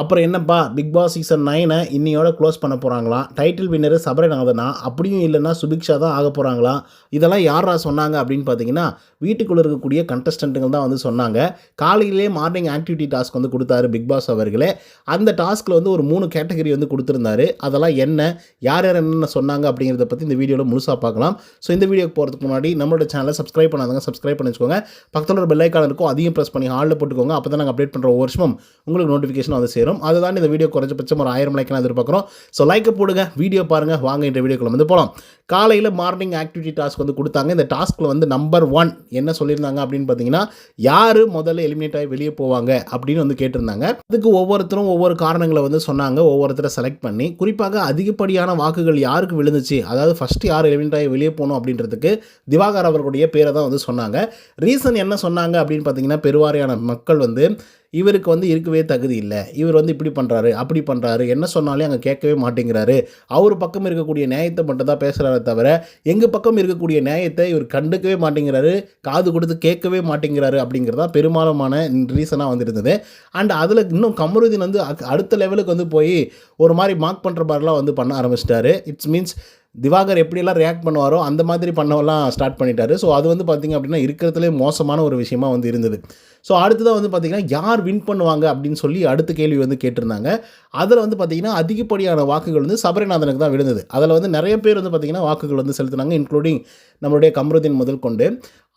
அப்புறம் என்னப்பா big Boss season நைனை இன்னையோட க்ளோஸ் பண்ண போகிறாங்களாம் டைட்டில் வின்னரு சபரநாதனா அப்படியும் இல்லைன்னா சுபிக்ஷா தான் ஆக போகிறாங்களா இதெல்லாம் யாரா சொன்னாங்க அப்படின்னு பார்த்தீங்கன்னா வீட்டுக்குள்ளே இருக்கக்கூடிய கண்டஸ்டண்ட்டுகள் தான் வந்து சொன்னாங்க. காலையிலே மார்னிங் ஆக்டிவிட்டி டாஸ்க் வந்து கொடுத்தாரு பிக் பாஸ் அவர்களே. அந்த டாஸ்கில் வந்து ஒரு மூணு கேட்டகரி வந்து கொடுத்துருந்தாரு. அதெல்லாம் என்ன யார் யார் என்னென்ன சொன்னாங்க அப்படிங்கிறத பற்றி இந்த வீடியோவில் முழுசாக பார்க்கலாம். ஸோ இந்த வீடியோக்கு போகிறதுக்கு முன்னாடி நம்மளோட சேனலை சப்ஸ்கிரைப் பண்ணாதவங்க சப்ஸ்கிரைப் பண்ணி வச்சுக்கோங்க பக்கத்தில் ஒரு பெல்லைக்கான இருக்கும் அதையும் ப்ரெஸ் பண்ணி ஹாலில் போட்டுக்கோங்க. அப்போ தான் நாங்கள் அப்டேட் பண்ணுற ஒரு வருஷமும் உங்களுக்கு நோட்டிஃபிகேஷன் வந்து சேரும். அதுதான் இந்த வீடியோ குறைஞ்சபட்சம் ஒரு ஆயிரம் லைக் எதிர்பார்க்குறோம். ஸோ லைக்கை போடுங்க வீடியோ பாருங்கள் வாங்க இந்த வீடியோக்குள்ள வந்து போகலாம் காலையில் மார்னிங் ஆக்டிவிட்டி டாஸ்க் வந்து கொடுத்தாங்க. இந்த டாஸ்க்கில் வந்து நம்பர் ஒன் என்ன சொல்லியிருந்தாங்க அப்படின்னு பார்த்தீங்கன்னா யார் முதல்ல எலிமினேட் ஆகி வெளியே போவாங்க அப்படின்னு வந்து கேட்டிருந்தாங்க. அதுக்கு ஒவ்வொருத்தரும் ஒவ்வொரு காரணங்களை வந்து சொன்னாங்க ஒவ்வொருத்தரை செலக்ட் பண்ணி. குறிப்பாக அதிகப்படியான வாக்குகள் யாருக்கு விழுந்துச்சு? அதாவது ஃபஸ்ட்டு யார் எலிமினேட் ஆகி வெளியே போகணும் அப்படின்றதுக்கு திவாகர் அவர்களுடைய பேரை தான் வந்து சொன்னாங்க. ரீசன் என்ன சொன்னாங்க அப்படின்னு பார்த்தீங்கன்னா பெருவாரியான மக்கள் வந்து இவருக்கு வந்து இருக்கவே தகுதி இல்லை. இவர் வந்து இப்படி பண்ணுறாரு அப்படி பண்ணுறாரு என்ன சொன்னாலே அங்கே கேட்கவே மாட்டேங்கிறாரு. அவர் பக்கம் இருக்கக்கூடிய நியாயத்தை மட்டும் தான் பேசுகிறாரே தவிர எங்கள் பக்கம் இருக்கக்கூடிய நியாயத்தை இவர் கண்டுக்கவே மாட்டேங்கிறாரு காது கொடுத்து கேட்கவே மாட்டேங்கிறாரு அப்படிங்கிறதா பெரும்பாலுமான ரீசனாக வந்துருந்தது. அண்ட் அதில் இன்னும் கமருதீன் வந்து அடுத்த லெவலுக்கு வந்து போய் ஒரு மாதிரி மார்க் பண்ணுற மாதிரிலாம் வந்து பண்ண ஆரம்பிச்சிட்டாரு. இட்ஸ் மீன்ஸ் திவாகர் எப்படியெல்லாம் ரியாக்ட் பண்ணுவாரோ அந்த மாதிரி பண்ணவெல்லாம் ஸ்டார்ட் பண்ணிட்டாரு. ஸோ அது வந்து பார்த்திங்க அப்படின்னா இருக்கிறதுலே மோசமான ஒரு விஷயமா வந்து இருந்தது. ஸோ அடுத்ததாக வந்து பார்த்திங்கன்னா யார் வின் பண்ணுவாங்க அப்படின்னு சொல்லி அடுத்த கேள்வி வந்து கேட்டிருந்தாங்க. அதில் வந்து பார்த்திங்கன்னா அதிகப்படியான வாக்குகள் வந்து சபரிநாதனுக்கு தான் விழுந்தது. அதில் வந்து நிறைய பேர் வந்து பார்த்திங்கன்னா வாக்குகள் வந்து செலுத்தினாங்க இன்க்ளூடிங் நம்மளுடைய கமருதீன் முதல் கொண்டு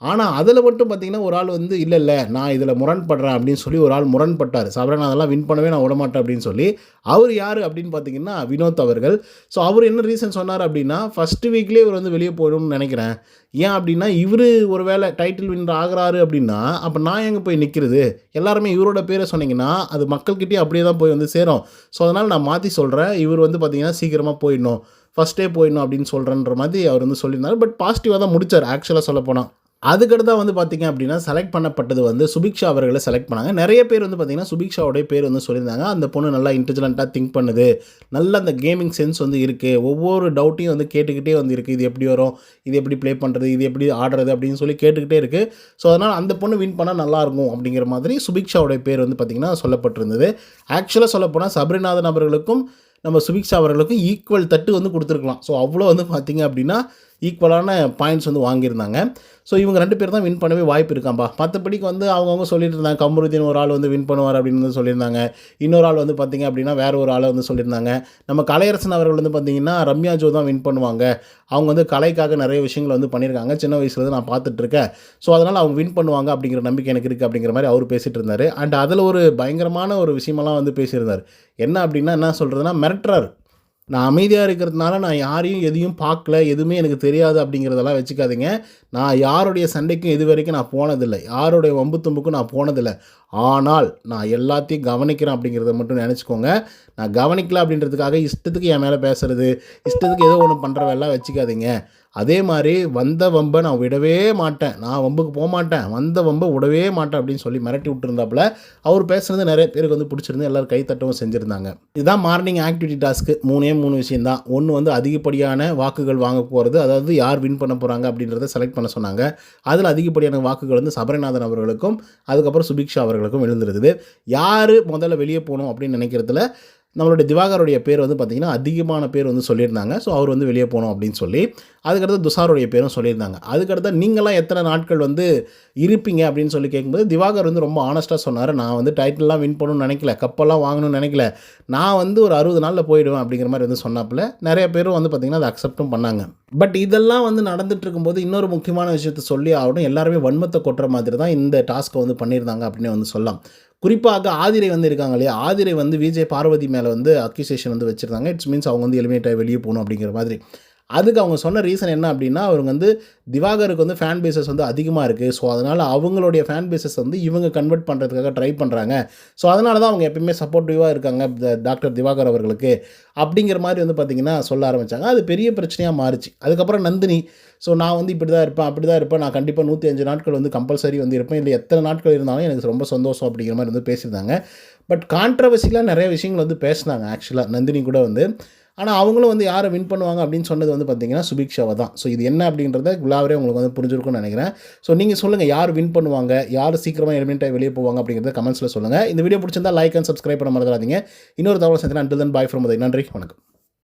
ஆனால் அதில் மட்டும் பார்த்திங்கன்னா ஒரு ஆள் வந்து இல்லை இல்லை நான் இதில் முரண்படுறேன் அப்படின்னு சொல்லி ஒரு ஆள் முரண்பட்டார். சபரிநாதெல்லாம் வின் பண்ணவே நான் விடமாட்டேன் அப்படின்னு சொல்லி அவர் யார் அப்படின்னு பார்த்தீங்கன்னா வினோத் அவர்கள். ஸோ அவர் என்ன ரீசன் சொன்னார் அப்படின்னா ஃபஸ்ட்டு வீக்லேயே இவர் வந்து வெளியே போயிடும்னு நினைக்கிறேன். ஏன் அப்படின்னா இவர் ஒருவேளை டைட்டில் வின்னர் ஆகிறாரு அப்படின்னா அப்போ நான் எங்கே போய் நிற்கிறது எல்லாருமே இவரோட பேரை சொன்னீங்கன்னா அது மக்கள்கிட்டயே அப்படியே தான் போய் வந்து சேரும். ஸோ அதனால் நான் மாற்றி சொல்கிறேன் இவர் வந்து பார்த்தீங்கன்னா சீக்கிரமாக போயிடணும். ஃபஸ்ட்டே போயிடணும் அப்படின்னு சொல்கிறேன்ற மாதிரி அவர் வந்து சொல்லியிருந்தார். பட் பாசிட்டிவாக தான் முடித்தார் ஆக்சுவலாக சொல்ல போனால் அதுக்கடுத்தா வந்து பார்த்தீங்க அப்படின்னா செலக்ட் பண்ணப்பட்டது வந்து சுபிக்ஷா அவர்களை செலக்ட் பண்ணாங்க. நிறைய பேர் வந்து பார்த்தீங்கன்னா சுபிக்ஷாவுடைய பேர் வந்து சொல்லியிருந்தாங்க. அந்த பொண்ணு நல்லா இன்டெலிஜென்ட்டாக திங்க் பண்ணுது. நல்ல அந்த கேமிங் சென்ஸ் வந்து இருக்குது ஒவ்வொரு டவுட்டையும் வந்து கேட்டுக்கிட்டே வந்து இருக்குது இது எப்படி வரும்? இது எப்படி ப்ளே பண்ணுறது இது எப்படி ஆடுறது? அப்படின்னு சொல்லி கேட்டுக்கிட்டே இருக்குது ஸோ அதனால் அந்த பொண்ணு வின் பண்ணால் நல்லாயிருக்கும் அப்படிங்கிற மாதிரி சுபிக்ஷாவுடைய பேர் வந்து பார்த்திங்கன்னா சொல்லப்பட்டிருந்தது. ஆக்சுவலாக சொல்லப்போனால் சபரிநாதன் அவர்களுக்கும் நம்ம சுபிக்ஷா அவர்களுக்கும் ஈக்குவல் தட்டு வந்து கொடுத்துருக்கலாம். ஸோ அவ்வளோ வந்து பார்த்தீங்க அப்படின்னா ஈக்குவலான பாயிண்ட்ஸ் வந்து வாங்கியிருந்தாங்க. ஸோ இவங்க ரெண்டு பேர் தான் வின் பண்ணவே வாய்ப்பு இருக்காம்பா. மற்றபடிக்கு வந்து அவங்கவுங்க சொல்லிட்டு இருந்தாங்க கமருதீன் ஒரு ஆள் வந்து வின் பண்ணுவார் அப்படின்னு வந்து சொல்லியிருந்தாங்க. இன்னொரு ஆள் வந்து பார்த்தீங்க அப்படின்னா வேறு ஒரு ஆளை வந்து சொல்லியிருந்தாங்க. நம்ம கலையரசன் அவர்கள் வந்து பார்த்திங்கன்னா ரம்யா ஜோ தான் வின் பண்ணுவாங்க. அவங்க வந்து கலைக்காக நிறைய விஷயங்கள் வந்து பண்ணியிருக்காங்க. சின்ன வயசுலேருந்து நான் பார்த்துட்ருக்கேன் ஸோ அதனால் அவங்க வின் பண்ணுவாங்க அப்படிங்கிற நம்பிக்கை எனக்கு இருக்குது அப்படிங்கிற மாதிரி அவர் பேசிகிட்டு இருந்தார். அண்ட் அதில் ஒரு பயங்கரமான ஒரு விஷயமெல்லாம் வந்து பேசியிருந்தார். என்ன அப்படின்னா என்ன சொல்கிறதுனா மிரட்டுறாரு. நான் அமைதியாக இருக்கிறதுனால நான் யாரையும் எதையும் பார்க்கல எதுவுமே எனக்கு தெரியாது அப்படிங்கிறதெல்லாம் வச்சுக்காதீங்க. நான் யாருடைய சண்டைக்கும் இது வரைக்கும் நான் போனதில்லை. யாருடைய வம்பு தும்புக்கும் நான் போனதில்லை. ஆனால் நான் எல்லாத்தையும் கவனிக்கிறேன் அப்படிங்கிறத மட்டும் நினச்சிக்கோங்க. நான் கவனிக்கல அப்படின்றதுக்காக இஷ்டத்துக்கு என் மேலே பேசுறது இஷ்டத்துக்கு ஏதோ ஒன்று பண்ணுறவெல்லாம் வச்சுக்காதீங்க. அதே மாதிரி வந்த வம்பை நான் விடவே மாட்டேன். நான் வம்புக்கு போக மாட்டேன். வந்த வம்பை விடவே மாட்டேன் அப்படின்னு சொல்லி மிரட்டி விட்டுருந்தாப்புல அவர் பேசுனது நிறைய பேருக்கு வந்து பிடிச்சிருந்து எல்லோரும் கைத்தட்டவும் செஞ்சுருந்தாங்க. இதுதான் மார்னிங் ஆக்டிவிட்டி டாஸ்க்கு மூணே மூணு விஷயந்தான் ஒன்று வந்து அதிகப்படியான வாக்குகள் வாங்க போகிறது அதாவது யார் வின் பண்ண போகிறாங்க அப்படின்றத செலக்ட் பண்ண சொன்னாங்க. அதில் அதிகப்படியான வாக்குகள் வந்து சபரிநாதன் அவர்களுக்கும் அதுக்கப்புறம் சுபிக்ஷா அவர்களுக்கும் எழுந்திருந்தது யார் முதல்ல வெளியே போகணும் அப்படின்னு நினைக்கிறதுல நம்மளுடைய திவாகருடைய பேர் வந்து பார்த்திங்கன்னா அதிகமான பேர் வந்து சொல்லியிருந்தாங்க. ஸோ அவர் வந்து வெளியே போகணும் அப்படின்னு சொல்லி அதுக்கடுத்து துஷாருடைய பேரும் சொல்லியிருந்தாங்க. அதுக்கடுத்து நீங்களாம் எத்தனை நாட்கள் வந்து இருப்பீங்க அப்படின்னு சொல்லி கேட்கும்போது திவாகர் வந்து ரொம்ப ஆனஸ்ட்டாக சொன்னார். நான் வந்து டைட்டில்லாம் வின் பண்ணணும்னு நினைக்கல கப்பெல்லாம் வாங்கணும்னு நினைக்கல. நான் வந்து ஒரு அறுபது நாளில் போயிடுவேன் அப்படிங்கிற மாதிரி வந்து சொன்னாப்புல. நிறைய பேரும் வந்து பார்த்திங்கன்னா அதை அக்செப்டும் பண்ணாங்க. பட் இதெல்லாம் வந்து நடந்துட்டு இருக்கும்போது இன்னொரு முக்கியமான விஷயத்த சொல்லி ஆகணும். எல்லாருமே வன்மத்தை கொட்டுற மாதிரி தான் இந்த டாஸ்க்கை வந்து பண்ணியிருந்தாங்க அப்படின்னு வந்து சொல்லலாம். குறிப்பாக ஆதிரை வந்து இருக்காங்க இல்லையா? ஆதிரை வந்து விஜய் பார்வதி மேலே வந்து அக்யூசேஷன் வந்து வச்சுருந்தாங்க. இட்ஸ் மீன்ஸ் அவங்க வந்து எலிமினேட் ஆகி வெளியே போகணும் அப்படிங்கிற மாதிரி. அதுக்கு அவங்க சொன்ன ரீசன் என்ன அப்படின்னா அவங்க வந்து திவாகருக்கு வந்து ஃபேன் பேசஸ் வந்து அதிகமாக இருக்குது ஸோ அதனால் அவங்களுடைய ஃபேன் பேசஸ் வந்து இவங்க கன்வெர்ட் பண்ணுறதுக்காக ட்ரை பண்ணுறாங்க ஸோ அதனால தான் அவங்க எப்பயுமே சப்போர்ட்டிவாக இருக்காங்க டாக்டர் திவாகர் அவர்களுக்கு. அப்படிங்கிற மாதிரி வந்து பார்த்திங்கன்னா சொல்ல ஆரம்பித்தாங்க அது பெரிய பிரச்சனையாக மாறுச்சு. அதுக்கப்புறம் நந்தினி ஸோ நான் வந்து இப்படி தான் இருப்பேன் அப்படி தான் இருப்பேன். நான் கண்டிப்பாக நூற்றி அஞ்சு நாட்கள் வந்து கம்பல்சரி வந்து இருப்பேன். இல்லை எத்தனை நாட்கள் இருந்தாலும் எனக்கு ரொம்ப சந்தோஷம் அப்படிங்கிற மாதிரி வந்து பேசியிருந்தாங்க. பட் கான்ட்ரவர்சிலாம் நிறைய விஷயங்கள் வந்து பேசினாங்க ஆக்சுவலாக நந்தினி கூட வந்து. ஆனால் அவங்களும் வந்து யாரை வின் பண்ணுவாங்க அப்படின்னு சொன்னது வந்து பார்த்தீங்கன்னா சுபிக்ஷாவை தான். ஸோ இது என்ன அப்படின்றத குலாவரே உங்களுக்கு வந்து புரிஞ்சிருக்கும்னு நினைக்கிறேன். ஸோ நீங்கள் சொல்லுங்கள் யார் வின் பண்ணுவாங்க யார் சீக்கிரமாக எலிமெண்ட்டாக வெளியே போவாங்க அப்படிங்கிறத கமெண்ட்ஸில் சொல்லுங்கள் இந்த வீடியோ பிடிச்சிருந்தா லைக் அண்ட் சப்ஸ்கிரைப் பண்ண மறந்துடாதீங்க. இன்னொரு தகவல் சேர்த்து நன்றி தன் பாய் ஃப்ரம் நன்றி வணக்கம்.